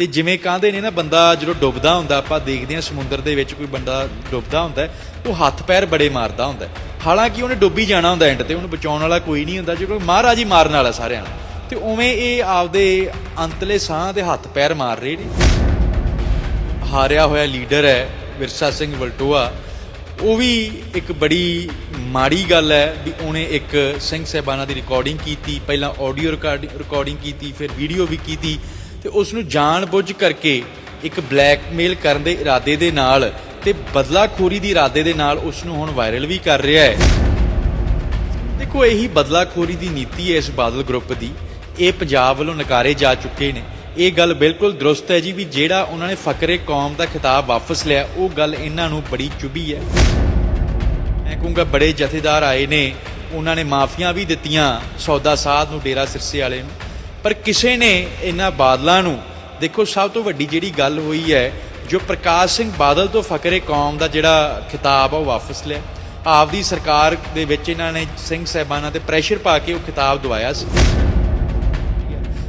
ਤੇ ਜਿਵੇਂ ਕਹਿੰਦੇ ਨੇ ਨਾ ਬੰਦਾ ਜਦੋਂ ਡੁੱਬਦਾ ਹੁੰਦਾ, ਆਪਾਂ ਦੇਖਦੇ ਹਾਂ ਸਮੁੰਦਰ ਦੇ ਵਿੱਚ ਕੋਈ ਬੰਦਾ ਡੁੱਬਦਾ ਹੁੰਦਾ ਉਹ ਹੱਥ ਪੈਰ ਬੜੇ ਮਾਰਦਾ ਹੁੰਦਾ ਹਾਲਾਂਕਿ ਉਹਨੇ ਡੁੱਬੀ ਜਾਣਾ ਹੁੰਦਾ ਐਂਡ ਤੇ, ਉਹਨੂੰ ਬਚਾਉਣ ਵਾਲਾ ਕੋਈ ਨਹੀਂ ਹੁੰਦਾ ਜਿਹੜਾ ਕੋਈ ਮਹਾਰਾਜ ਹੀ ਮਾਰਨ ਵਾਲਾ ਸਾਰਿਆਂ ਨੂੰ। ਤੇ ਉਵੇਂ ਇਹ ਆਪਦੇ ਅੰਤਲੇ ਸਾਹ ਦੇ ਹੱਥ ਪੈਰ ਮਾਰ ਰਹੇ ਨੇ। ਹਾਰਿਆ ਹੋਇਆ ਲੀਡਰ ਹੈ, ਵਿਰਸਾ ਸਿੰਘ ਵਲਟੋਆ। ਉਹ ਵੀ ਇੱਕ ਬੜੀ ਮਾੜੀ ਗੱਲ ਹੈ ਵੀ ਉਹਨੇ ਇੱਕ ਸਿੰਘ ਸਾਹਿਬਾਨਾਂ ਦੀ ਰਿਕਾਰਡਿੰਗ ਕੀਤੀ, ਪਹਿਲਾਂ ਆਡੀਓ ਰਿਕਾਰਡਿੰਗ ਕੀਤੀ, ਫਿਰ ਵੀਡੀਓ ਵੀ ਕੀਤੀ। ਤੇ ਉਸ ਨੂੰ ਜਾਣ ਬੁੱਝ ਕਰਕੇ ਇੱਕ ਬਲੈਕਮੇਲ ਕਰਨ ਦੇ ਇਰਾਦੇ ਦੇ ਨਾਲ ਤੇ ਬਦਲਾਖੋਰੀ ਦੀ ਇਰਾਦੇ ਦੇ ਨਾਲ ਉਸ ਨੂੰ ਹੁਣ ਵਾਇਰਲ ਵੀ ਕਰ ਰਿਹਾ ਹੈ। ਦੇਖੋ, ਇਹੀ ਬਦਲਾਖੋਰੀ ਦੀ ਨੀਤੀ ਹੈ ਇਸ ਬਾਦਲ ਗਰੁੱਪ ਦੀ। ਇਹ ਪੰਜਾਬ ਵੱਲੋਂ ਨਕਾਰੇ ਜਾ ਚੁੱਕੇ ਨੇ। ਇਹ ਗੱਲ ਬਿਲਕੁਲ ਦਰੁਸਤ ਹੈ ਜੀ ਵੀ ਜਿਹੜਾ ਉਹਨਾਂ ਨੇ ਫਕਰੇ ਕੌਮ ਦਾ ਖਿਤਾਬ ਵਾਪਸ ਲਿਆ, ਉਹ ਗੱਲ ਇਹਨਾਂ ਨੂੰ ਬੜੀ ਚੁਭੀ ਹੈ। ਮੈਂ ਕਹੂੰਗਾ ਬੜੇ ਜਥੇਦਾਰ ਆਏ ਨੇ। ਉਹਨਾਂ ਨੇ ਮਾਫੀਆਂ ਵੀ ਦਿੱਤੀਆਂ ਸੌਦਾ ਸਾਧ ਨੂੰ ਡੇਰਾ ਸਿਰਸੇ ਵਾਲੇ ਨੂੰ। ਪਰ ਕਿਸੇ ਨੇ ਇਹਨਾਂ ਬਾਦਲਾਂ ਨੂੰ, ਦੇਖੋ ਸਭ ਤੋਂ ਵੱਡੀ ਜਿਹੜੀ ਗੱਲ ਹੋਈ ਹੈ, ਜੋ ਪ੍ਰਕਾਸ਼ ਸਿੰਘ ਬਾਦਲ ਤੋਂ ਫਕਰੇ ਕੌਮ ਦਾ ਜਿਹੜਾ ਖਿਤਾਬ ਆ, ਉਹ ਵਾਪਸ ਲਿਆ। ਆਪਦੀ ਸਰਕਾਰ ਦੇ ਵਿੱਚ ਇਹਨਾਂ ਨੇ ਸਿੰਘ ਸਾਹਿਬਾਨਾਂ ਤੇ ਪ੍ਰੈਸ਼ਰ ਪਾ ਕੇ ਉਹ ਖਿਤਾਬ ਦਵਾਇਆ ਸੀ।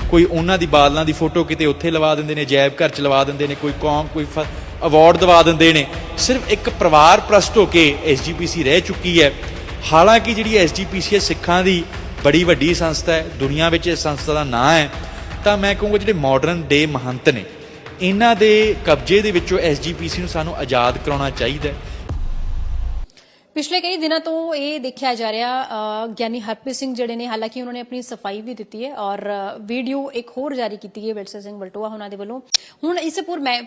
ਕੋਈ ਉਹਨਾਂ ਦੀ ਬਾਦਲਾਂ ਦੀ ਫੋਟੋ ਕਿਤੇ ਉੱਥੇ ਲਵਾ ਦਿੰਦੇ ਨੇ, ਜੈਬ ਘਰ ਚ ਲਵਾ ਦਿੰਦੇ ਨੇ, ਕੋਈ ਕੌਮ, ਕੋਈ ਅਵਾਰਡ ਦਵਾ ਦਿੰਦੇ ਨੇ। ਸਿਰਫ ਇੱਕ ਪਰਿਵਾਰ ਪ੍ਰਸਤ ਹੋ ਕੇ ਐਸਜੀਪੀਸੀ ਰਹਿ ਚੁੱਕੀ ਹੈ। ਹਾਲਾਂਕਿ ਜਿਹੜੀ ਐਸਜੀਪੀਸੀ ਹੈ, ਸਿੱਖਾਂ ਦੀ ਬੜੀ ਵੱਡੀ ਸੰਸਥਾ ਹੈ, ਦੁਨੀਆ ਵਿੱਚ ਇਸ ਸੰਸਥਾ ਦਾ ਨਾਂ ਹੈ, ਤਾਂ ਮੈਂ ਕਹੂੰਗਾ ਜਿਹੜੇ ਮਾਡਰਨ ਡੇ ਮਹੰਤ ਨੇ, ਇਹਨਾਂ ਦੇ ਕਬਜ਼ੇ ਦੇ ਵਿੱਚੋਂ ਐਸਜੀਪੀਸੀ ਨੂੰ ਸਾਨੂੰ ਆਜ਼ਾਦ ਕਰਾਉਣਾ ਚਾਹੀਦਾ ਹੈ। ਪਿਛਲੇ ਕਈ ਦਿਨਾਂ ਤੋਂ ਇਹ ਦੇਖਿਆ ਜਾ ਰਿਹਾ ਗਿਆਨੀ ਹਰਪ੍ਰੀਤ ਸਿੰਘ ਜਿਹੜੇ ਨੇ, ਹਾਲਾਂਕਿ ਉਹਨਾਂ ਨੇ ਆਪਣੀ ਸਫ਼ਾਈ ਵੀ ਦਿੱਤੀ ਹੈ ਔਰ ਵੀਡੀਓ ਇੱਕ ਹੋਰ ਜਾਰੀ ਕੀਤੀ ਹੈ ਵਿਰਸਾ ਸਿੰਘ ਬਲਟੋਆ ਉਹਨਾਂ ਦੇ ਵੱਲੋਂ। ਹੁਣ ਇਸ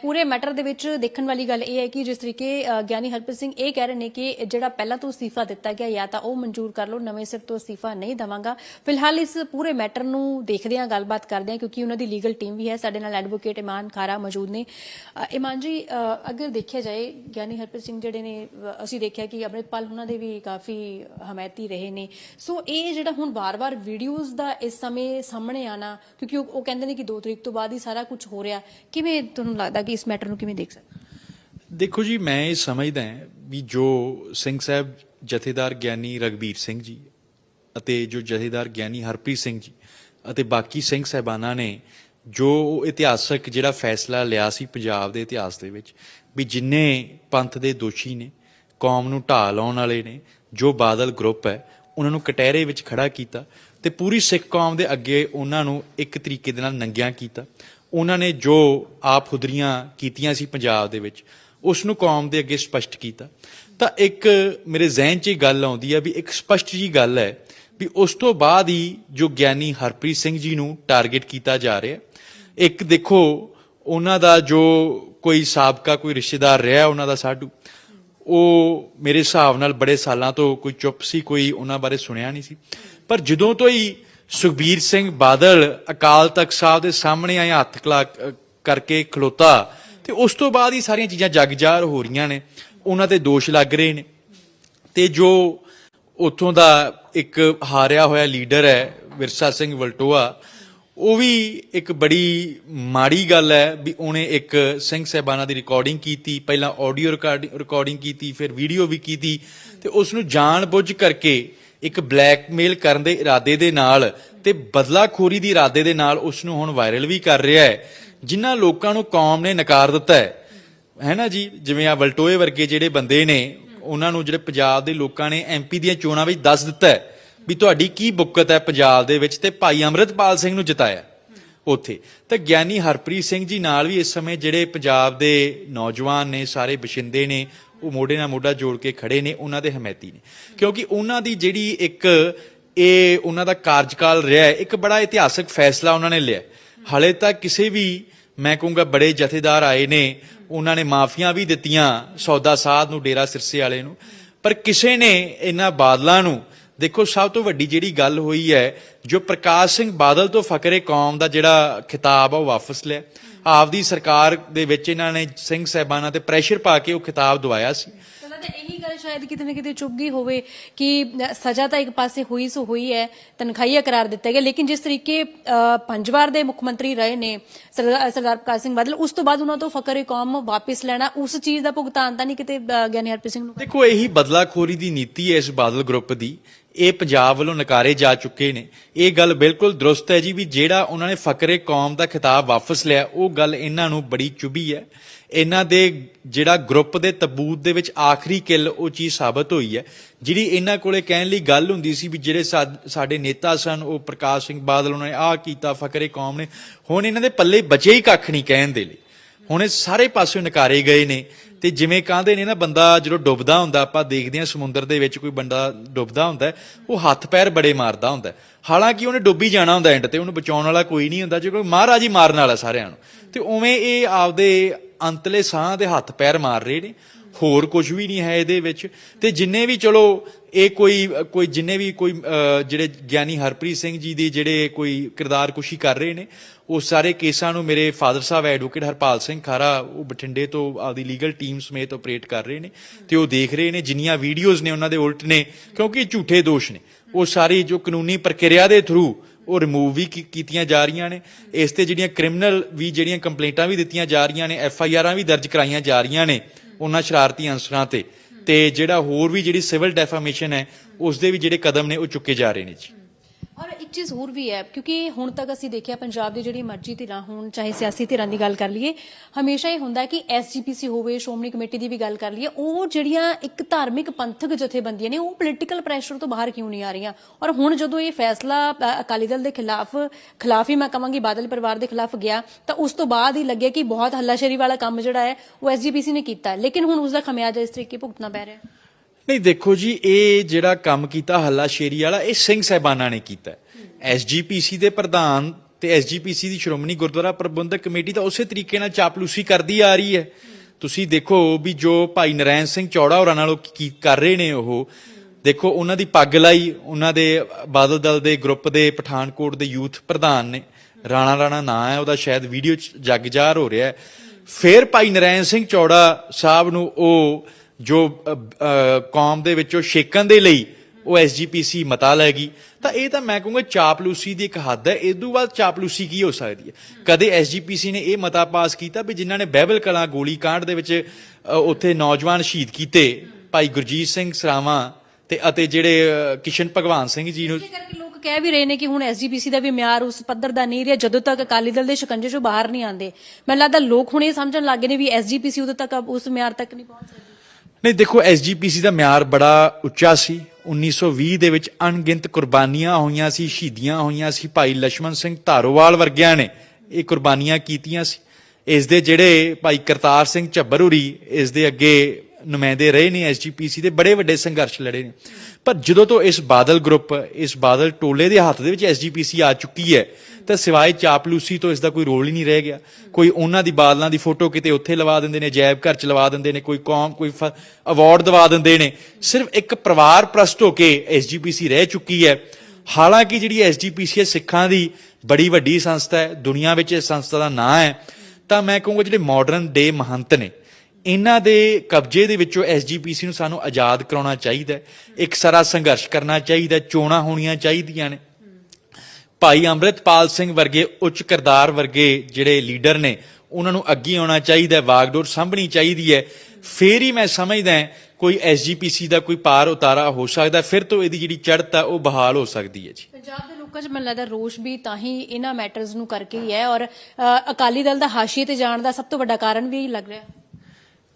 ਪੂਰੇ ਮੈਟਰ ਦੇ ਵਿੱਚ ਦੇਖਣ ਵਾਲੀ ਗੱਲ ਇਹ ਹੈ ਕਿ ਜਿਸ ਤਰੀਕੇ ਗਿਆਨੀ ਹਰਪ੍ਰੀਤ ਸਿੰਘ ਇਹ ਕਹਿ ਰਹੇ ਨੇ ਕਿ ਜਿਹੜਾ ਪਹਿਲਾਂ ਤੋਂ ਅਸਤੀਫਾ ਦਿੱਤਾ ਗਿਆ ਜਾਂ ਤਾਂ ਉਹ ਮਨਜ਼ੂਰ ਕਰ ਲਓ, ਨਵੇਂ ਸਿਰ ਤੋਂ ਅਸਤੀਫਾ ਨਹੀਂ ਦਵਾਂਗਾ। ਫਿਲਹਾਲ ਇਸ ਪੂਰੇ ਮੈਟਰ ਨੂੰ ਦੇਖਦੇ ਹਾਂ, ਗੱਲਬਾਤ ਕਰਦੇ ਹਾਂ, ਕਿਉਂਕਿ ਉਹਨਾਂ ਦੀ ਲੀਗਲ ਟੀਮ ਵੀ ਹੈ, ਸਾਡੇ ਨਾਲ ਐਡਵੋਕੇਟ ਇਮਾਨ ਖਾਰਾ ਮੌਜੂਦ ਨੇ। ਇਮਾਨ ਜੀ ਅਗਰ ਦੇਖਿਆ ਜਾਏ, ਗਿਆਨੀ ਹਰਪ੍ਰੀਤ ਸਿੰਘ ਜਿਹੜੇ ਨੇ ਅਸੀਂ ਦੇਖਿਆ ਕਿ ਅੰਮ੍ਰਿਤਪਾਲ ਉਹਨਾਂ ਦੇ ਵੀ ਕਾਫੀ ਹਮਾਇਤੀ ਰਹੇ ਨੇ। ਸੋ ਇਹ ਜਿਹੜਾ ਹੁਣ ਵਾਰ-ਵਾਰ ਵੀਡੀਓਜ਼ ਦਾ ਇਸ ਸਮੇਂ ਸਾਹਮਣੇ ਆਣਾ, ਕਿਉਂਕਿ ਉਹ ਕਹਿੰਦੇ ਨੇ ਕਿ 2 ਤਰੀਕ ਤੋਂ ਬਾਅਦ ਹੀ ਸਾਰਾ ਕੁਝ ਹੋ ਰਿਹਾ। ਕਿਵੇਂ ਤੁਹਾਨੂੰ ਲੱਗਦਾ ਕਿ ਇਸ ਮੈਟਰ ਨੂੰ ਕਿਵੇਂ ਦੇਖ ਸਕਦੇ ਦੇਖੋ ਜੀ, ਮੈਂ ਇਹ ਸਮਝਦਾ ਵੀ ਜੋ ਸਿੰਘ ਸਾਹਿਬ, ਜਥੇਦਾਰ ਗਿਆਨੀ ਰਗਵੀਰ ਸਿੰਘ ਜੀ ਅਤੇ ਜੋ ਜਥੇਦਾਰ ਗਿਆਨੀ ਹਰਪ੍ਰੀਤ ਸਿੰਘ ਜੀ ਅਤੇ ਬਾਕੀ ਸਿੰਘ ਸਾਹਿਬਾਨਾਂ ਨੇ ਜੋ ਇਤਿਹਾਸਕ ਜਿਹੜਾ ਫੈਸਲਾ ਲਿਆ ਸੀ ਪੰਜਾਬ ਦੇ ਇਤਿਹਾਸ ਦੇ ਵਿੱਚ ਵੀ ਜਿੰਨੇ ਪੰਥ ਦੇ ਦੋਸ਼ੀ ਨੇ ਕੌਮ ਨੂੰ ਢਾਹ ਲਾਉਣ ਵਾਲੇ ਨੇ, ਜੋ ਬਾਦਲ ਗਰੁੱਪ ਹੈ, ਉਹਨਾਂ ਨੂੰ ਕਟਹਿਰੇ ਵਿੱਚ ਖੜਾ ਕੀਤਾ ਤੇ ਪੂਰੀ ਸਿੱਖ ਕੌਮ ਦੇ ਅੱਗੇ ਉਹਨਾਂ ਨੂੰ ਇੱਕ ਤਰੀਕੇ ਦੇ ਨਾਲ ਨੰਗਿਆਂ ਕੀਤਾ। ਉਹਨਾਂ ਨੇ ਜੋ ਆਪ ਹੁਦਰੀਆਂ ਕੀਤੀਆਂ ਸੀ ਪੰਜਾਬ ਦੇ ਵਿੱਚ, ਉਸ ਨੂੰ ਕੌਮ ਦੇ ਅੱਗੇ ਸਪਸ਼ਟ ਕੀਤਾ। ਤਾਂ ਇੱਕ ਮੇਰੇ ਜ਼ਿਹਨ 'ਚ ਇਹ ਗੱਲ ਆਉਂਦੀ ਹੈ ਵੀ ਇੱਕ ਸਪਸ਼ਟ ਜੀ ਗੱਲ ਹੈ ਵੀ ਉਸ ਤੋਂ ਬਾਅਦ ਹੀ ਜੋ ਗਿਆਨੀ ਹਰਪ੍ਰੀਤ ਸਿੰਘ ਜੀ ਨੂੰ ਟਾਰਗੇਟ ਕੀਤਾ ਜਾ ਰਿਹਾ। ਇੱਕ ਦੇਖੋ, ਉਹਨਾਂ ਦਾ ਜੋ ਕੋਈ ਸਾਬਕਾ, ਕੋਈ ਰਿਸ਼ਤੇਦਾਰ ਰਿਹਾ ਉਹਨਾਂ ਦਾ ਸਾਡੂ ਉਹ ਮੇਰੇ ਹਿਸਾਬ ਨਾਲ ਬੜੇ ਸਾਲਾਂ ਤੋਂ ਕੋਈ ਚੁੱਪ ਸੀ, ਕੋਈ ਉਹਨਾਂ ਬਾਰੇ ਸੁਣਿਆ ਨਹੀਂ ਸੀ। ਪਰ ਜਦੋਂ ਤੋਂ ਹੀ ਸੁਖਬੀਰ ਸਿੰਘ ਬਾਦਲ ਅਕਾਲ ਤਖਤ ਸਾਹਿਬ ਦੇ ਸਾਹਮਣੇ ਆਏ, ਹੱਥ ਖਲਾ ਕਰਕੇ ਖਲੋਤਾ, ਤੇ ਉਸ ਤੋਂ ਬਾਅਦ ਹੀ ਸਾਰੀਆਂ ਚੀਜ਼ਾਂ ਜਗਜਾਰ ਹੋ ਰਹੀਆਂ ਨੇ। ਉਹਨਾਂ ਤੇ ਦੋਸ਼ ਲੱਗ ਰਹੇ ਨੇ। ਤੇ ਜੋ ਉਥੋਂ ਦਾ ਇੱਕ ਹਾਰਿਆ ਹੋਇਆ ਲੀਡਰ ਹੈ, ਵਿਰਸਾ ਸਿੰਘ ਵਲਟੋਆ ਉਹ ਵੀ ਇੱਕ ਬੜੀ ਮਾੜੀ ਗੱਲ ਹੈ ਵੀ ਉਹਨੇ ਇੱਕ ਸਿੰਘ ਸਾਹਿਬਾਨਾਂ ਦੀ ਰਿਕਾਰਡਿੰਗ ਕੀਤੀ, ਪਹਿਲਾਂ ਆਡੀਓ ਰਿਕਾਰਡਿੰਗ ਕੀਤੀ, ਫਿਰ ਵੀਡੀਓ ਵੀ ਕੀਤੀ ਤੇ ਉਸ ਨੂੰ ਜਾਣ ਬੁੱਝ ਕਰਕੇ ਇੱਕ ਬਲੈਕਮੇਲ ਕਰਨ ਦੇ ਇਰਾਦੇ ਦੇ ਨਾਲ ਤੇ ਬਦਲਾਖੋਰੀ ਦੀ ਇਰਾਦੇ ਦੇ ਨਾਲ ਉਸ ਨੂੰ ਹੁਣ ਵਾਇਰਲ ਵੀ ਕਰ ਰਿਹਾ ਹੈ, ਜਿਨ੍ਹਾਂ ਲੋਕਾਂ ਨੂੰ ਕੌਮ ਨੇ ਨਕਾਰ ਦਿੱਤਾ ਹੈ। ਹੈ ਨਾ ਜੀ? ਜਿਵੇਂ ਆ ਵਲਟੋਏ ਵਰਗੇ ਜਿਹੜੇ ਬੰਦੇ ਨੇ, ਉਹਨਾਂ ਨੂੰ ਜਿਹੜੇ ਪੰਜਾਬ ਦੇ ਲੋਕਾਂ ਨੇ ਐਮਪੀ ਦੀਆਂ ਚੋਣਾਂ ਵਿੱਚ ਦੱਸ ਦਿੱਤਾ ਹੈ। ਵੀ ਤੁਹਾਡੀ ਕੀ ਬੁੱਕਤ ਹੈ ਪੰਜਾਬ ਦੇ ਵਿੱਚ ਤੇ ਭਾਈ ਅਮਰਿਤਪਾਲ ਸਿੰਘ ਨੂੰ ਜਿਤਾਇਆ ਉੱਥੇ। ਤਾਂ ਗਿਆਨੀ ਹਰਪ੍ਰੀਤ ਸਿੰਘ ਜੀ ਨਾਲ ਵੀ ਇਸ ਸਮੇਂ ਜਿਹੜੇ ਪੰਜਾਬ ਦੇ ਨੌਜਵਾਨ ਨੇ, ਸਾਰੇ ਬਸ਼ਿੰਦੇ ਨੇ, ਉਹ ਮੋਢੇ ਨਾਲ ਮੋਢਾ ਜੋੜ ਕੇ ਖੜੇ ਨੇ, ਉਹਨਾਂ ਦੇ ਹਮਾਇਤੀ ਨੇ। ਕਿਉਂਕਿ ਉਹਨਾਂ ਦੀ ਜਿਹੜੀ ਇੱਕ ਇਹ ਉਹਨਾਂ ਦਾ ਕਾਰਜਕਾਲ ਰਿਹਾ ਇੱਕ ਬੜਾ ਇਤਿਹਾਸਕ ਫੈਸਲਾ ਉਹਨਾਂ ਨੇ ਲਿਆ। ਹਲੇ ਤੱਕ ਕਿਸੇ ਵੀ, ਮੈਂ ਕਹੂੰਗਾ ਬੜੇ ਜਥੇਦਾਰ ਆਏ ਨੇ, ਉਹਨਾਂ ਨੇ ਮਾਫੀਆਂ ਵੀ ਦਿੱਤੀਆਂ ਸੌਦਾ ਸਾਧ ਨੂੰ, ਡੇਰਾ ਸਿਰਸੇ ਵਾਲੇ ਨੂੰ। ਪਰ ਕਿਸੇ ਨੇ ਇਹਨਾਂ ਬਾਦਲਾਂ ਨੂੰ ਦੇਖੋ ਸਭ ਤੋਂ ਵੱਡੀ ਜਿਹੜੀ ਗੱਲ ਹੋਈ ਹੈ ਜੋ ਪ੍ਰਕਾਸ਼ ਸਿੰਘ ਬਾਦਲ ਤੋਂ ਫਕਰੇ ਕੌਮ ਦਾ ਜਿਹੜਾ ਖਿਤਾਬ ਆ ਉਹ ਵਾਪਸ ਲਿਆ। ਆਪਦੀ ਸਰਕਾਰ ਦੇ ਵਿੱਚ ਇਹਨਾਂ ਨੇ ਸਿੰਘ ਸਾਹਿਬਾਨਾਂ ਤੇ ਪ੍ਰੈਸ਼ਰ ਪਾ ਕੇ ਉਹ ਖਿਤਾਬ ਦਵਾਇਆ ਸੀ। ਇਹੀ ਗੱਲ ਸ਼ਾਇਦ ਕਿਤੇ ਨਾ ਕਿਤੇ ਚੁੱਪ ਗਈ ਹੋਵੇ ਕਿ ਸਜ਼ਾ ਤਾਂ ਇੱਕ ਪਾਸੇ ਹੋਈ ਸੋ ਹੋਈ ਹੈ ਤਨਖਾਹੀਆ ਕਰਾਰ ਦਿੱਤਾ ਗਿਆ ਲੇਕਿਨ ਜਿਸ ਤਰੀਕੇ ਪੰਜ ਵਾਰ ਦੇ ਮੁੱਖ ਮੰਤਰੀ ਰਹੇ ਨੇ ਸਰਦਾਰ ਪ੍ਰਕਾਸ਼ ਸਿੰਘ ਬਾਦਲ ਉਸ ਤੋਂ ਬਾਅਦ ਉਹਨਾਂ ਤੋਂ ਫਕਰ ਕੌਮ ਵਾਪਸ ਲੈਣਾ ਉਸ ਚੀਜ਼ ਦਾ ਭੁਗਤਾਨ ਤਾਂ ਨਹੀਂ ਕਿਤੇ ਗਿਆਨੀ ਹਰਪ੍ਰੀਤ ਸਿੰਘ ਨੂੰ। ਦੇਖੋ ਇਹੀ ਬਦਲਾਖੋਰੀ ਦੀ ਨੀਤੀ ਹੈ ਇਸ ਬਾਦਲ ਗਰੁੱਪ ਦੀ। ਇਹ ਪੰਜਾਬ ਵੱਲੋਂ ਨਕਾਰੇ ਜਾ ਚੁੱਕੇ ਨੇ। ਇਹ ਗੱਲ ਬਿਲਕੁਲ ਦਰੁਸਤ ਹੈ ਜੀ ਵੀ ਜਿਹੜਾ ਉਹਨਾਂ ਨੇ ਫਕਰੇ ਕੌਮ ਦਾ ਖਿਤਾਬ ਵਾਪਸ ਲਿਆ, ਉਹ ਗੱਲ ਇਹਨਾਂ ਨੂੰ ਬੜੀ ਚੁਭੀ ਹੈ। ਇਹਨਾਂ ਦੇ ਜਿਹੜਾ ਗਰੁੱਪ ਦੇ ਤਬੂਤ ਦੇ ਵਿੱਚ ਆਖਰੀ ਕਿੱਲ ਉਹ ਚੀਜ਼ ਸਾਬਤ ਹੋਈ ਹੈ। ਜਿਹੜੀ ਇਹਨਾਂ ਕੋਲੇ ਕਹਿਣ ਲਈ ਗੱਲ ਹੁੰਦੀ ਸੀ ਵੀ ਜਿਹੜੇ ਸਾ- ਸਾਡੇ ਨੇਤਾ ਸਨ, ਉਹ ਪ੍ਰਕਾਸ਼ ਸਿੰਘ ਬਾਦਲ, ਉਹਨਾਂ ਨੇ ਆਹ ਕੀਤਾ, ਫਕਰੇ ਕੌਮ ਨੇ। ਹੁਣ ਇਹਨਾਂ ਦੇ ਪੱਲੇ ਬਚੇ ਹੀ ਕੱਖ ਨਹੀਂ ਕਹਿਣ ਦੇ ਲਈ। ਹੁਣ ਇਹ ਸਾਰੇ ਪਾਸਿਓਂ ਨਕਾਰੇ ਗਏ ਨੇ। ਤੇ ਜਿਵੇਂ ਕਹਿੰਦੇ ਨੇ ਨਾ ਬੰਦਾ ਜਦੋਂ ਡੁੱਬਦਾ ਹੁੰਦਾ, ਆਪਾਂ ਦੇਖਦੇ ਹਾਂ ਸਮੁੰਦਰ ਦੇ ਵਿੱਚ ਕੋਈ ਬੰਦਾ ਡੁੱਬਦਾ ਹੁੰਦਾ, ਉਹ ਹੱਥ ਪੈਰ ਬੜੇ ਮਾਰਦਾ ਹੁੰਦਾ। ਹਾਲਾਂਕਿ ਉਹਨੇ ਡੁੱਬੀ ਜਾਣਾ ਹੁੰਦਾ ਐਂਡ ਤੇ, ਉਹਨੂੰ ਬਚਾਉਣ ਵਾਲਾ ਕੋਈ ਨਹੀਂ ਹੁੰਦਾ, ਜੇ ਕੋਈ ਮਹਾਰਾਜ ਹੀ ਮਾਰਨ ਵਾਲਾ ਸਾਰਿਆਂ ਨੂੰ। ਤੇ ਉਵੇਂ ਇਹ ਆਪਦੇ ਅੰਤਲੇ ਸਾਹ ਦੇ ਹੱਥ ਪੈਰ ਮਾਰ ਰਹੇ ਨੇ। ਹੋਰ ਕੁਝ ਵੀ ਨਹੀਂ ਹੈ ਇਹਦੇ ਵਿੱਚ। ਤੇ ਜਿੰਨੇ ਵੀ ਚਲੋ, ਇਹ ਕੋਈ ਕੋਈ ਜਿੰਨੇ ਵੀ ਕੋਈ ਜਿਹੜੇ ਗਿਆਨੀ ਹਰਪ੍ਰੀਤ ਸਿੰਘ ਜੀ ਦੀ ਜਿਹੜੇ ਕੋਈ ਕਿਰਦਾਰ ਕੁਸ਼ੀ ਕਰ ਰਹੇ ਨੇ, ਉਹ ਸਾਰੇ ਕੇਸਾਂ ਨੂੰ ਮੇਰੇ ਫਾਦਰ ਸਾਹਿਬ ਐਡਵੋਕੇਟ ਹਰਪਾਲ ਸਿੰਘ ਖਾਰਾ, ਉਹ ਬਠਿੰਡੇ ਤੋਂ ਆਪਦੀ ਲੀਗਲ ਟੀਮ ਸਮੇਤ ਆਪਰੇਟ ਕਰ ਰਹੇ ਨੇ ਤੇ ਉਹ ਦੇਖ ਰਹੇ ਨੇ, ਜਿੰਨੀਆਂ ਵੀਡੀਓਜ਼ ਨੇ ਉਹਨਾਂ ਦੇ ਉਲਟ ਨੇ, ਕਿਉਂਕਿ ਝੂਠੇ ਦੋਸ਼ ਨੇ। ਉਹ ਸਾਰੀ ਜੋ ਕਾਨੂੰਨੀ ਪ੍ਰਕਿਰਿਆ ਦੇ ਥਰੂ ਉਹ ਰਿਮੂਵ ਵੀ ਕੀ- ਕੀਤੀਆਂ ਜਾ ਰਹੀਆਂ ਨੇ। ਇਸ ਤੇ ਜਿਹੜੀਆਂ ਕ੍ਰਿਮੀਨਲ ਵੀ ਜਿਹੜੀਆਂ ਕੰਪਲੇਂਟਾਂ ਵੀ ਦਿੱਤੀਆਂ ਜਾ ਰਹੀਆਂ ਨੇ ਐਫ ਆਈ ਆਰਾਂ ਵੀ ਦਰਜ ਕਰਾਈਆਂ ਜਾ ਰਹੀਆਂ ਨੇ ਉਹਨਾਂ ਸ਼ਰਾਰਤੀ ਅਨਸਰਾਂ ਤੇ। ਤੇ ਜਿਹੜਾ ਹੋਰ ਵੀ ਜਿਹੜੀ ਸਿਵਲ ਡੈਫਾਮੇਸ਼ਨ ਹੈ ਉਸ ਦੇ ਵੀ ਜਿਹੜੇ ਕਦਮ ਨੇ, ਉਹ ਚੁੱਕੇ ਜਾ ਰਹੇ ਨੇ ਜੀ। ਚੀਜ਼ ਹੋਰ ਵੀ ਹੈ, ਕਿਉਂਕਿ ਹੁਣ ਤੱਕ ਅਸੀਂ ਦੇਖਿਆ ਪੰਜਾਬ ਦੀ ਜਿਹੜੀ ਮਰਜ਼ੀ ਧਿਰਾਂ ਹੋਣ, ਚਾਹੇ ਸਿਆਸੀ ਧਿਰਾਂ ਦੀ ਗੱਲ ਕਰ ਲਈਏ, ਹਮੇਸ਼ਾ ਇਹ ਹੁੰਦਾ ਹੈ ਕਿ ਐਸਜੀਪੀਸੀ ਹੋਵੇ, ਸ਼੍ਰੋਮਣੀ ਕਮੇਟੀ ਦੀ ਵੀ ਗੱਲ ਕਰ ਲਈਏ, ਉਹ ਜਿਹੜੀਆਂ ਇੱਕ ਧਾਰਮਿਕ ਪੰਥਕ ਜਥੇਬੰਦੀਆਂ ਨੇ, ਉਹ ਪੋਲੀਟੀਕਲ ਪ੍ਰੈਸ਼ਰ ਤੋਂ ਬਾਹਰ ਕਿਉਂ ਨਹੀਂ ਆ ਰਹੀਆਂ? ਔਰ ਹੁਣ ਜਦੋਂ ਇਹ ਫੈਸਲਾ ਅਕਾਲੀ ਦਲ ਦੇ ਖਿਲਾਫ ਖਿਲਾਫ ਹੀ ਮੈਂ ਕਹਾਂਗੀ ਬਾਦਲ ਪਰਿਵਾਰ ਦੇ ਖਿਲਾਫ ਗਿਆ, ਤਾਂ ਉਸ ਤੋਂ ਬਾਅਦ ਹੀ ਲੱਗਿਆ ਕਿ ਬਹੁਤ ਹੱਲਾਸ਼ੇਰੀ ਵਾਲਾ ਕੰਮ ਜਿਹੜਾ ਹੈ, ਉਹ ਐਸਜੀਪੀਸੀ ਨੇ ਕੀਤਾ ਲੇਕਿਨ ਹੁਣ ਉਸ ਦਾ ਖਮਿਆਜਾ ਇਸ ਤਰੀਕੇ ਭੁਗਤਣਾ ਪੈ ਰਿਹਾ ਹੈ। ਨਹੀਂ, ਦੇਖੋ ਜੀ, ਇਹ ਜਿਹੜਾ ਕੰਮ ਕੀਤਾ ਹੱਲਾ ਸ਼ੇਰੀ ਵਾਲਾ, ਇਹ ਸਿੰਘ ਸਾਹਿਬਾਨਾਂ ਨੇ ਕੀਤਾ ਐਸਜੀਪੀਸੀ ਦੇ ਪ੍ਰਧਾਨ ਤੇ ਐਸਜੀਪੀਸੀ ਦੀ ਸ਼੍ਰੋਮਣੀ ਗੁਰਦੁਆਰਾ ਪ੍ਰਬੰਧਕ ਕਮੇਟੀ ਤਾਂ ਉਸੇ ਤਰੀਕੇ ਨਾਲ ਚਾਪਲੂਸੀ ਕਰਦੀ ਆ ਰਹੀ ਹੈ। ਤੁਸੀਂ ਦੇਖੋ ਵੀ ਜੋ ਭਾਈ ਨਰੈਣ ਸਿੰਘ ਚੌੜਾ ਹੋਰਾਂ ਨਾਲ ਕੀ ਕਰ ਰਹੇ ਨੇ ਉਹ। ਦੇਖੋ ਉਹਨਾਂ ਦੀ ਪੱਗ ਲਾਈ, ਉਹਨਾਂ ਦੇ ਬਾਦਲ ਦਲ ਦੇ ਗਰੁੱਪ ਦੇ ਪਠਾਨਕੋਟ ਦੇ ਯੂਥ ਪ੍ਰਧਾਨ ਨੇ। ਰਾਣਾ ਰਾਣਾ ਨਾਂ ਹੈ, ਉਹਦਾ ਸ਼ਾਇਦ ਵੀਡੀਓ ਚ ਜਗਜਾਰ ਹੋ ਰਿਹਾ ਹੈ। ਫਿਰ ਭਾਈ ਨਰੈਣ ਸਿੰਘ ਚੌੜਾ ਸਾਹਿਬ ਨੂੰ ਉਹ ਜੋ ਕੌਮ ਦੇ ਵਿੱਚੋਂ ਛੇਕਣ ਦੇ ਲਈ ਉਹ ਐਸਜੀਪੀਸੀ ਮਤਾ ਲੈ ਗਈ ਤਾਂ ਇਹ ਤਾਂ ਮੈਂ ਕਹੂੰਗਾ ਚਾਪਲੂਸੀ ਦੀ ਇੱਕ ਹੱਦ ਹੈ ਇਸ ਤੋਂ ਬਾਅਦ ਚਾਪਲੂਸੀ ਕੀ ਹੋ ਸਕਦੀ ਹੈ? ਕਦੇ ਐਸਜੀਪੀਸੀ ਨੇ ਇਹ ਮਤਾ ਪਾਸ ਕੀਤਾ ਵੀ ਜਿਨ੍ਹਾਂ ਨੇ ਬਹਿਬਲ ਕਲਾਂ ਗੋਲੀ ਕਾਂਡ ਦੇ ਵਿੱਚ ਉੱਥੇ ਨੌਜਵਾਨ ਸ਼ਹੀਦ ਕੀਤੇ ਭਾਈ ਗੁਰਜੀਤ ਸਿੰਘ ਸਰਾਵਾਂ ਤੇ ਅਤੇ ਜਿਹੜੇ ਕਿਸ਼ਨ ਭਗਵਾਨ ਸਿੰਘ ਜੀ ਨੂੰ ਲੋਕ ਕਹਿ ਵੀ ਰਹੇ ਨੇ ਕਿ ਹੁਣ ਐਸਜੀਪੀਸੀ ਦਾ ਵੀ ਮਿਆਰ ਉਸ ਪੱਧਰ ਦਾ ਨਹੀਂ ਰਿਹਾ ਜਦੋਂ ਤੱਕ ਅਕਾਲੀ ਦਲ ਦੇ ਸ਼ਿਕੰਜੇ ਚੋਂ ਬਾਹਰ ਨਹੀਂ ਆਉਂਦੇ। ਮੈਨੂੰ ਲੱਗਦਾ ਲੋਕ ਹੁਣ ਇਹ ਸਮਝਣ ਲੱਗੇ ਨੇ ਵੀ ਐਸਜੀਪੀਸੀ ਉਦੋਂ ਤੱਕ ਉਸ ਮਿਆਰ ਤੱਕ ਨਹੀਂ ਪਹੁੰਚ ਸਕਦੀ। ਨਹੀਂ ਦੇਖੋ ਐਸਜੀਪੀਸੀ ਦਾ ਮਿਆਰ ਬੜਾ ਉੱਚਾ ਸੀ। 1920 ਦੇ ਵਿੱਚ ਅਣਗਿਣਤ ਕੁਰਬਾਨੀਆਂ ਹੋਈਆਂ ਸੀ, ਸ਼ਹੀਦੀਆਂ ਹੋਈਆਂ ਸੀ, ਭਾਈ ਲక్ష్మణ ਸਿੰਘ ਧਾਰੋਵਾਲ ਵਰਗਿਆਂ ਨੇ ਇਹ ਕੁਰਬਾਨੀਆਂ ਕੀਤੀਆਂ ਸੀ। ਇਸ ਦੇ ਜਿਹੜੇ ਭਾਈ ਕਰਤਾਰ ਸਿੰਘ ਝੱਬਰ ਹੁਰੀ ਇਸ ਦੇ ਅੱਗੇ ਨੁਮਾਇੰਦੇ ਰਹੇ ਨੇ ਐਸਜੀਪੀਸੀ ਦੇ, ਬੜੇ ਵੱਡੇ ਸੰਘਰਸ਼ ਲੜੇ ਨੇ। ਪਰ ਜਦੋਂ ਤੋਂ ਇਸ ਬਾਦਲ ਗਰੁੱਪ, ਇਸ ਬਾਦਲ ਟੋਲੇ ਦੇ ਹੱਥ ਦੇ ਵਿੱਚ ਐਸਜੀਪੀਸੀ ਆ ਚੁੱਕੀ ਹੈ, ਤਾਂ ਸਿਵਾਏ ਚਾਪਲੂਸੀ ਤੋਂ ਇਸ ਦਾ ਕੋਈ ਰੋਲ ਹੀ ਨਹੀਂ ਰਹਿ ਗਿਆ। ਕੋਈ ਉਹਨਾਂ ਦੀ ਬਾਦਲਾਂ ਦੀ ਫੋਟੋ ਕਿਤੇ ਉੱਥੇ ਲਵਾ ਦਿੰਦੇ ਨੇ, ਜੈਬ ਘਰ ਚ ਲਵਾ ਦਿੰਦੇ ਨੇ, ਕੋਈ ਕੌਮ, ਕੋਈ ਅਵਾਰਡ ਦਵਾ ਦਿੰਦੇ ਨੇ। ਸਿਰਫ ਇੱਕ ਪਰਿਵਾਰ ਪ੍ਰਸਤ ਹੋ ਕੇ ਐਸਜੀਪੀਸੀ ਰਹਿ ਚੁੱਕੀ ਹੈ। ਹਾਲਾਂਕਿ ਜਿਹੜੀ ਐਸਜੀਪੀਸੀ ਹੈ, ਸਿੱਖਾਂ ਦੀ ਬੜੀ ਵੱਡੀ ਸੰਸਥਾ ਹੈ, ਦੁਨੀਆ ਵਿੱਚ ਇਸ ਸੰਸਥਾ ਦਾ ਨਾਂ ਹੈ। ਤਾਂ ਮੈਂ ਕਹੂੰਗਾ ਜਿਹੜੇ ਮਾਡਰਨ ਡੇ ਮਹੰਤ ਨੇ ਇਹਨਾਂ ਦੇ ਕਬਜ਼ੇ ਦੇ ਵਿੱਚੋਂ ਐਸਜੀਪੀਸੀ ਨੂੰ ਸਾਨੂੰ ਆਜ਼ਾਦ ਕਰਾਉਣਾ ਚਾਹੀਦਾ ਇੱਕ ਸਾਰਾ ਸੰਘਰਸ਼ ਕਰਨਾ ਚਾਹੀਦਾ ਹੈ, ਚੋਣਾਂ ਹੋਣੀਆਂ ਚਾਹੀਦੀਆਂ ਨੇ। ਭਾਈ ਅੰਮ੍ਰਿਤਪਾਲ ਸਿੰਘ ਵਰਗੇ ਉੱਚ ਕਿਰਦਾਰ ਵਰਗੇ ਜਿਹੜੇ ਲੀਡਰ ਨੇ ਉਹਨਾਂ ਨੂੰ ਅੱਗੇ ਆਉਣਾ ਚਾਹੀਦਾ ਵਾਗਡੋਰ ਸਾਂਭਣੀ ਚਾਹੀਦੀ ਹੈ। ਫੇਰ ਹੀ ਮੈਂ ਸਮਝਦਾ ਹਾਂ ਕੋਈ ਐਸਜੀਪੀਸੀ ਦਾ ਕੋਈ ਪਾਰ ਉਤਾਰਾ ਹੋ ਸਕਦਾ ਫਿਰ ਤੋਂ ਇਹਦੀ ਜਿਹੜੀ ਚੜ੍ਹਤ ਹੈ ਉਹ ਬਹਾਲ ਹੋ ਸਕਦੀ ਹੈ ਜੀ। ਪੰਜਾਬ ਦੇ ਲੋਕਾਂ 'ਚ ਮੈਨੂੰ ਲੱਗਦਾ ਰੋਸ਼ ਵੀ ਤਾਂ ਹੀ ਇਹਨਾਂ ਮੈਟਰਸ ਨੂੰ ਕਰਕੇ ਹੀ ਹੈ ਔਰ ਅਕਾਲੀ ਦਲ ਦਾ ਹਾਸ਼ੀਏ ਤੇ ਜਾਣ ਦਾ ਸਭ ਤੋਂ ਵੱਡਾ ਕਾਰਨ ਵੀ ਲੱਗ ਰਿਹਾ।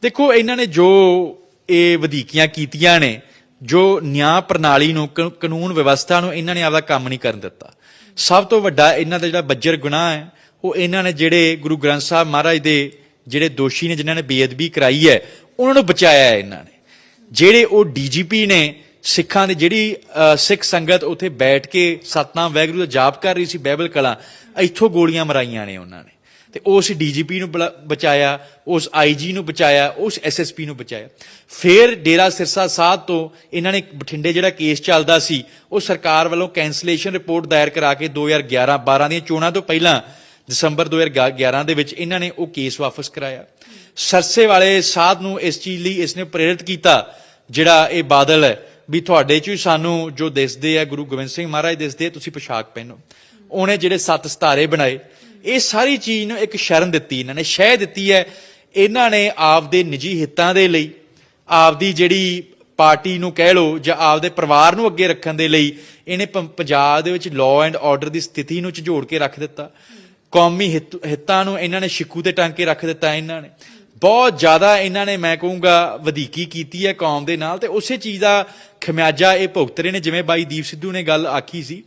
ਦੇਖੋ, ਇਹਨਾਂ ਨੇ ਜੋ ਇਹ ਵਧੀਕੀਆਂ ਕੀਤੀਆਂ ਨੇ, ਜੋ ਨਿਆਂ ਪ੍ਰਣਾਲੀ ਨੂੰ ਕ- ਕਾਨੂੰਨ ਵਿਵਸਥਾ ਨੂੰ ਇਹਨਾਂ ਨੇ ਆਪਦਾ ਕੰਮ ਨਹੀਂ ਕਰਨ ਦਿੱਤਾ। ਸਭ ਤੋਂ ਵੱਡਾ ਇਹਨਾਂ ਦਾ ਜਿਹੜਾ ਬੱਜਰ ਗੁਨਾਹ ਹੈ, ਉਹ ਇਹਨਾਂ ਨੇ ਜਿਹੜੇ ਗੁਰੂ ਗ੍ਰੰਥ ਸਾਹਿਬ ਮਹਾਰਾਜ ਦੇ ਜਿਹੜੇ ਦੋਸ਼ੀ ਨੇ, ਜਿਨ੍ਹਾਂ ਨੇ ਬੇਅਦਬੀ ਕਰਾਈ ਹੈ, ਉਹਨਾਂ ਨੂੰ ਬਚਾਇਆ ਹੈ ਇਹਨਾਂ ਨੇ। ਜਿਹੜੇ ਉਹ ਡੀਜੀਪੀ ਨੇ, ਸਿੱਖਾਂ ਦੀ ਜਿਹੜੀ ਸਿੱਖ ਸੰਗਤ ਉੱਥੇ ਬੈਠ ਕੇ ਸਤਨਾਮ ਵੈਗਰੂ ਦਾ ਜਾਪ ਕਰ ਰਹੀ ਸੀ ਬਾਈਬਲ ਕਲਾ, ਇੱਥੋਂ ਗੋਲੀਆਂ ਮਰਾਈਆਂ ਨੇ ਉਹਨਾਂ ਨੇ। ਤੇ ਉਸ ਡੀਜੀਪੀ ਨੂੰ ਬਲਾ- ਬਚਾਇਆ, ਉਸ ਆਈਜੀ ਨੂੰ ਬਚਾਇਆ, ਉਸ ਐਸਐਸਪੀ ਨੂੰ ਬਚਾਇਆ। ਫਿਰ ਡੇਰਾ ਸਿਰਸਾ ਸਾਹਿਬ ਤੋਂ ਇਹਨਾਂ ਨੇ ਬਠਿੰਡੇ ਜਿਹੜਾ ਕੇਸ ਚੱਲਦਾ ਸੀ, ਉਹ ਸਰਕਾਰ ਵੱਲੋਂ ਕੈਂਸਲੇਸ਼ਨ ਰਿਪੋਰਟ ਦਾਇਰ ਕਰਾ ਕੇ 2011 12 ਦੀਆਂ ਚੋਣਾਂ ਤੋਂ ਪਹਿਲਾਂ, ਦਸੰਬਰ 2011 ਦੇ ਵਿੱਚ ਇਹਨਾਂ ਨੇ ਉਹ ਕੇਸ ਵਾਪਸ ਕਰਾਇਆ। ਸਰਸੇ ਵਾਲੇ ਸਾਧ ਨੂੰ ਇਸ ਚੀਜ਼ ਲਈ ਇਸ ਨੇ ਪ੍ਰੇਰਿਤ ਕੀਤਾ, ਜਿਹੜਾ ਇਹ ਬਾਦਲ ਹੈ, ਵੀ ਤੁਹਾਡੇ ਚ ਵੀ ਸਾਨੂੰ ਜੋ ਦਿਸਦੇ ਆ, ਗੁਰੂ ਗੋਬਿੰਦ ਸਿੰਘ ਮਹਾਰਾਜ ਦਿਸਦੇ ਤੁਸੀਂ ਪੋਸ਼ਾਕ ਪਹਿਨੋ। ਉਹਨੇ ਜਿਹੜੇ ਸੱਤ ਸਤਾਰੇ ਬਣਾਏ ਇਹ ਸਾਰੀ ਚੀਜ਼ ਨੂੰ ਇੱਕ ਸ਼ਰਨ ਦਿੱਤੀ ਇਹਨਾਂ ਨੇ, ਸ਼ਹਿ ਦਿੱਤੀ ਹੈ ਇਹਨਾਂ ਨੇ ਆਪਦੇ ਨਿੱਜੀ ਹਿੱਤਾਂ ਦੇ ਲਈ, ਆਪਦੀ ਜਿਹੜੀ ਪਾਰਟੀ ਨੂੰ ਕਹਿ ਲਓ ਜਾਂ ਆਪਦੇ ਪਰਿਵਾਰ ਨੂੰ ਅੱਗੇ ਰੱਖਣ ਦੇ ਲਈ ਇਹਨੇ ਪ- ਪੰਜਾਬ ਦੇ ਵਿੱਚ ਲਾਅ ਐਂਡ ਆਰਡਰ ਦੀ ਸਥਿਤੀ ਨੂੰ ਝਜੋੜ ਕੇ ਰੱਖ ਦਿੱਤਾ। ਕੌਮੀ ਹਿੱਤ- ਹਿੱਤਾਂ ਨੂੰ ਇਹਨਾਂ ਨੇ ਸ਼ਿਕੂ ਤੇ ਟੰਗ ਕੇ ਰੱਖ ਦਿੱਤਾ ਇਹਨਾਂ ਨੇ। ਬਹੁਤ ਜ਼ਿਆਦਾ ਇਹਨਾਂ ਨੇ ਮੈਂ ਕਹੂੰਗਾ ਵਧੀਕੀ ਕੀਤੀ ਹੈ ਕੌਮ ਦੇ ਨਾਲ ਤੇ ਉਸੇ ਚੀਜ਼ ਦਾ ਖਮਿਆਜਾ ਇਹ ਭੁਗਤ ਰਹੇ ਨੇ, ਜਿਵੇਂ ਬਾਈ ਦੀਪ ਸਿੱਧੂ ਨੇ ਗੱਲ ਆਖੀ ਸੀ।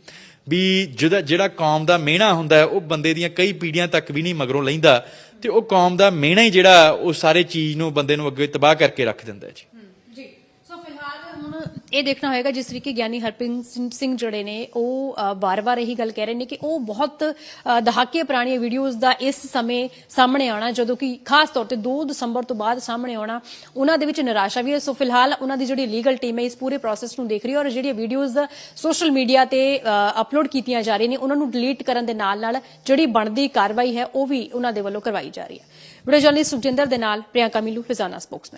ਵੀ ਜਿਹਦਾ ਜਿਹੜਾ ਕੌਮ ਦਾ ਮਿਹਣਾ ਹੁੰਦਾ ਉਹ ਬੰਦੇ ਦੀਆਂ ਕਈ ਪੀੜ੍ਹੀਆਂ ਤੱਕ ਵੀ ਨਹੀਂ ਮਗਰੋਂ ਲੈਂਦਾ ਤੇ ਉਹ ਕੌਮ ਦਾ ਮਿਹਣਾ ਹੀ ਜਿਹੜਾ ਉਹ ਸਾਰੇ ਚੀਜ਼ ਨੂੰ, ਬੰਦੇ ਨੂੰ ਅੱਗੇ ਤਬਾਹ ਕਰਕੇ ਰੱਖ ਦਿੰਦਾ ਜੀ। ਇਹ ਦੇਖਣਾ ਹੋਏਗਾ ਜਿਸ ਤਰੀਕੇ ਗਿਆਨੀ ਹਰਪ੍ਰੀਤ ਸਿੰਘ- ਜਿਹੜੇ ਨੇ, ਉਹ ਵਾਰ-ਵਾਰ ਇਹੀ ਗੱਲ ਕਹਿ ਰਹੇ ਨੇ ਕਿ ਉਹ ਬਹੁਤ ਦਹਾਕੇ ਪੁਰਾਣੀਆਂ ਵੀਡੀਓਜ਼ ਦਾ ਇਸ ਸਮੇਂ ਸਾਹਮਣੇ ਆਉਣਾ, ਜਦੋਂ ਕਿ ਖਾਸ ਤੌਰ ਤੇ 2 ਦਸੰਬਰ ਤੋਂ ਬਾਅਦ ਸਾਹਮਣੇ ਆਉਣਾ, ਉਹਨਾਂ ਦੇ ਵਿੱਚ ਨਿਰਾਸ਼ਾ ਵੀ ਹੈ। ਸੋ ਫਿਲਹਾਲ ਉਹਨਾਂ ਦੀ ਜਿਹੜੀ ਲੀਗਲ ਟੀਮ ਹੈ, ਇਸ ਪੂਰੇ ਪ੍ਰੋਸੈਸ ਨੂੰ ਦੇਖ ਰਹੀ ਹੈ ਔਰ ਜਿਹੜੀਆਂ ਵੀਡੀਓਜ਼ ਸੋਸ਼ਲ ਮੀਡੀਆ ਤੇ ਅਪਲੋਡ ਕੀਤੀਆਂ ਜਾ ਰਹੀਆਂ ਨੇ, ਉਹਨਾਂ ਨੂੰ ਡਿਲੀਟ ਕਰਨ ਦੇ ਨਾਲ-ਨਾਲ ਜਿਹੜੀ ਬਣਦੀ ਕਾਰਵਾਈ ਹੈ, ਉਹ ਵੀ ਉਹਨਾਂ ਦੇ ਵੱਲੋਂ ਕਰਵਾਈ ਜਾ ਰਹੀ ਹੈ। ਵੀਡੀਓ ਜਰਨਲਿਸਟ ਸੁਖਜਿੰਦਰ ਦੇ ਨਾਲ ਪ੍ਰਿਯੰਕਾ ਮਿਲੂ, ਫਿਜ਼ਾਨਾ ਸਪੋਕਸਮੈਨ।